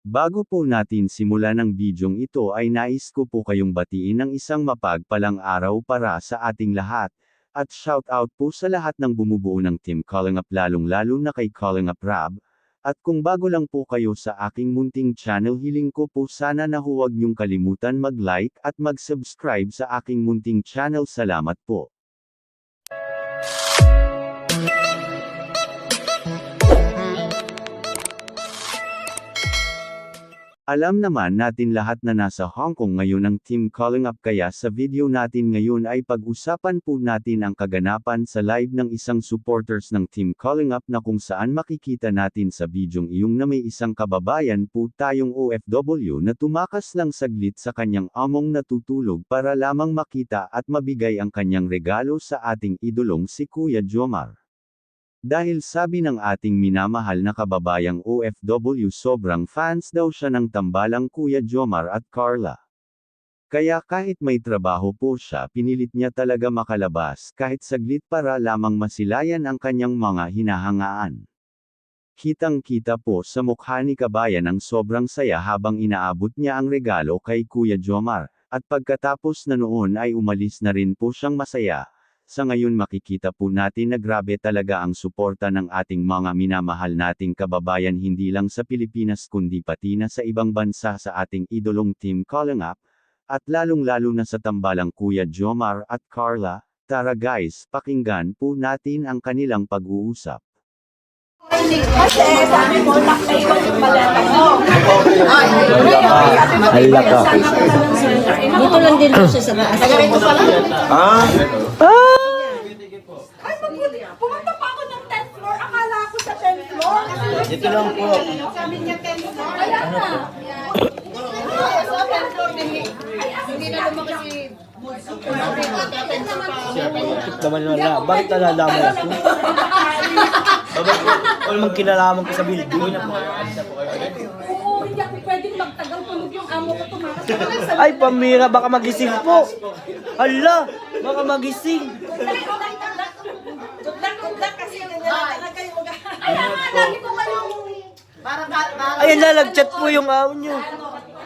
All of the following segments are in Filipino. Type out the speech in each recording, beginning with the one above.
Bago po natin simulan ang bidyong ito ay nais ko po kayong batiin ng isang mapagpalang araw para sa ating lahat, at shout out po sa lahat ng bumubuo ng Team Calling Up lalong lalo na kay Calling Up Rab, at kung bago lang po kayo sa aking munting channel hiling ko po sana na huwag niyong kalimutan mag-like at mag-subscribe sa aking munting channel. Salamat po. Alam naman natin lahat na nasa Hong Kong ngayon ang Team Calling Up kaya sa video natin ngayon ay pag-usapan po natin ang kaganapan sa live ng isang supporters ng Team Calling Up na kung saan makikita natin sa bidyong iyong na may isang kababayan po tayong OFW na tumakas lang saglit sa kanyang among natutulog para lamang makita at mabigay ang kanyang regalo sa ating idolong si Kuya Jomar. Dahil sabi ng ating minamahal na kababayang OFW sobrang fans daw siya ng tambalang Kuya Jomar at Carla. Kaya kahit may trabaho po siya pinilit niya talaga makalabas kahit saglit para lamang masilayan ang kanyang mga hinahangaan. Kitang-kita po sa mukha ni kabayan ang sobrang saya habang inaabot niya ang regalo kay Kuya Jomar, at pagkatapos na noon ay umalis na rin po siyang masaya, sa ngayon makikita po natin na grabe talaga ang suporta ng ating mga minamahal nating kababayan hindi lang sa Pilipinas kundi pati na sa ibang bansa sa ating idolong Team Calling Up, at lalong-lalo na sa tambalang Kuya Jomar at Carla, tara guys, pakinggan po natin ang kanilang pag-uusap. Kasi sabi mo, nakay ko yung maleta Ay, mabuti. Pumunta pa ako ng 10th floor. Akala ko sa 10th dito lang po. Sabi niya 10th floor. Kaya na. Ay, sa 10th floor din. Ay, hindi na lumaki si... Bakit naman wala? Bakit nalalaman ko? Wala mang kinalaman ko sa building? Oo, hindi ako pwedeng magtagal tulog yung amo ko tumakas. Ay, pamira, baka magising po. Hala, baka magising. Good luck kasi ganyan na talaga yung mag- Kaya nga, lagi ko kayong... Para, para, Ay, lalagchat po yung amo nyo.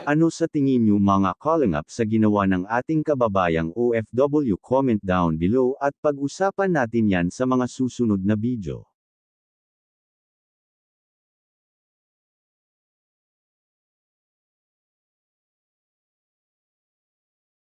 Ano sa tingin niyo mga calling up sa ginawa ng ating kababayang OFW comment down below at pag-usapan natin yan sa mga susunod na video.